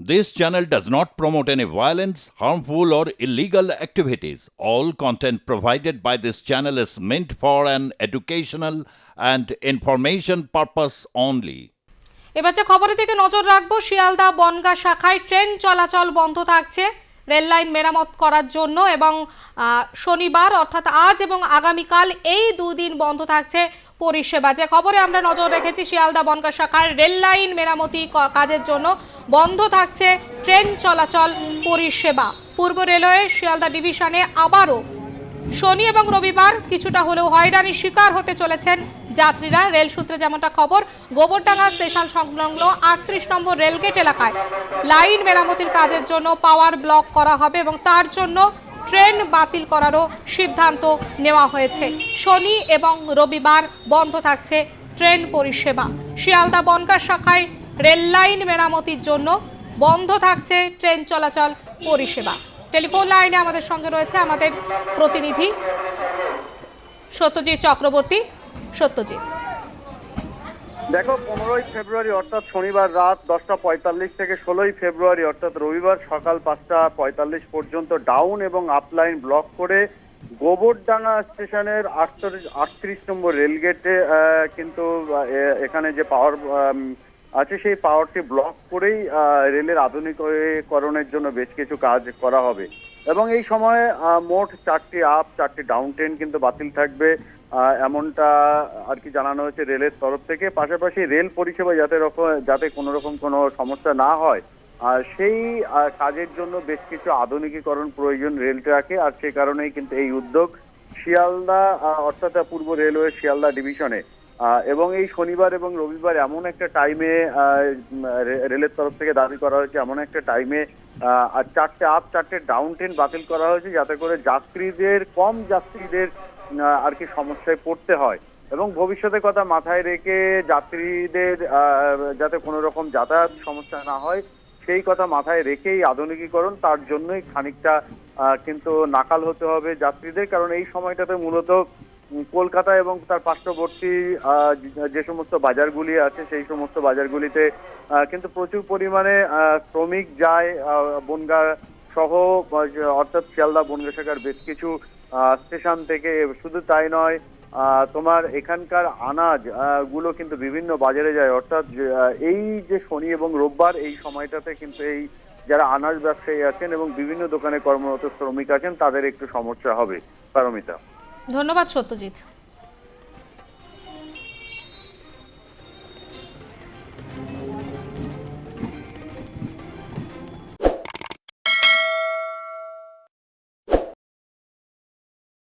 This channel does not promote any violence, harmful, or illegal activities. All content provided by this channel is meant for an educational and information purpose only. এবার যে খবরের দিকে নজর রাখব শিয়ালদা বনগা শাখায় train চলাচল বন্ধ থাকছে রেল লাইন মেরামত করার জন্য এবং শনিবার অর্থাৎ আজ এবং আগামীকাল এই দুদিন বন্ধ থাকছে পরিষেবা যে খবরে আমরা নজর রেখেছি শিয়ালদা বনগা শাখার রেল লাইন মেরামতি কাজের জন্য বন্ধ থাকছে ট্রেন চলাচল, পরিষেবা। পূর্ব রেলওয়ে শিয়ালদা ডিভিশনে আবারও শনি এবং রবিবার কিছুটা হলেও হয়রানির শিকার হতে চলেছেন যাত্রীরা। রেল সূত্রে যেমনটা খবর, গোবরডাঙ্গা স্টেশন সংলগ্ন আটত্রিশ নম্বর রেলগেট এলাকায় লাইন মেরামতির কাজের জন্য পাওয়ার ব্লক করা হবে এবং তার জন্য ট্রেন বাতিল করারও সিদ্ধান্ত নেওয়া হয়েছে। শনি এবং রবিবার বন্ধ থাকছে ট্রেন পরিষেবা। শিয়ালদা বনগা শাখায় রেল লাইন মেরামতির জন্য বন্ধ থাকছে ট্রেন চলাচল পরিষেবা। টেলিফোন লাইনে আমাদের সঙ্গে রয়েছে আমাদের প্রতিনিধি সত্যজিৎ চক্রবর্তী। সত্যজিৎ। দেখো, পনেরোই ফেব্রুয়ারি অর্থাৎ শনিবার রাত দশটা পঁয়তাল্লিশ থেকে ষোলোই ফেব্রুয়ারি অর্থাৎ রবিবার সকাল পাঁচটা পঁয়তাল্লিশ পর্যন্ত ডাউন এবং আপলাইন ব্লক করে গোবরডাঙ্গা স্টেশনের আটত্রিশ নম্বর রেলগেটে কিন্তু এখানে যে পাওয়ার আছে সেই পাওয়ারটি ব্লক করেই রেলের আধুনিকীকরণের জন্য বেশ কিছু কাজ করা হবে। এবং এই সময়ে মোট চারটি আপ চারটি ডাউন ট্রেন কিন্তু বাতিল থাকবে। এমনটা আর কি জানানো হয়েছে রেলের তরফ থেকে। পাশাপাশি রেল পরিষেবা যাতে রকম, যাতে কোনো রকম কোনো সমস্যা না হয় আর সেই কাজের জন্য বেশ কিছু আধুনিকীকরণ প্রয়োজন রেল ট্র্যাকে আর সে কারণেই কিন্তু এই উদ্যোগ শিয়ালদা অর্থাৎ পূর্ব রেলওয়ে শিয়ালদা ডিভিশনে এবং এই শনিবার এবং রবিবার এমন একটা টাইমে রেলের তরফ থেকে দাবি করা হয়েছে, এমন একটা টাইমে আর চারটে আপ চারটে ডাউন ট্রেন বাতিল করা হয়েছে যাতে করে যাত্রীদের, কম যাত্রীদের আর কি সমস্যায় পড়তে হয়। এবং ভবিষ্যতের কথা মাথায় রেখে যাত্রীদের যাতে কোনো রকম যাতায়াত সমস্যা না হয়, সেই কথা মাথায় রেখেই আধুনিকীকরণ, তার জন্যই খানিকটা কিন্তু নাকাল হতে হবে যাত্রীদের, কারণ এই সময়টাতে মূলত কলকাতা এবং তার পার্শ্ববর্তী যে- সমস্ত বাজারগুলি আছে, সেই সমস্ত বাজারগুলিতে কিন্তু প্রচুর পরিমাণে শ্রমিক যায় বনগা সহ অর্থাৎ শিয়ালদা বনগা শাখার বেশ কিছু স্টেশন থেকে, শুধু তাই নয় তোমার এখানকার আনাজগুলো কিন্তু বিভিন্ন বাজারে যায়। অর্থাৎ এই যে শনি এবং রোববার এই সময়টাতে কিন্তু এই যারা আনাজ ব্যবসায়ী আছেন এবং বিভিন্ন দোকানে কর্মরত শ্রমিক আছেন, তাদের একটু সমস্যা হবে। পারমিতা। ধন্যবাদ সত্যজিৎ।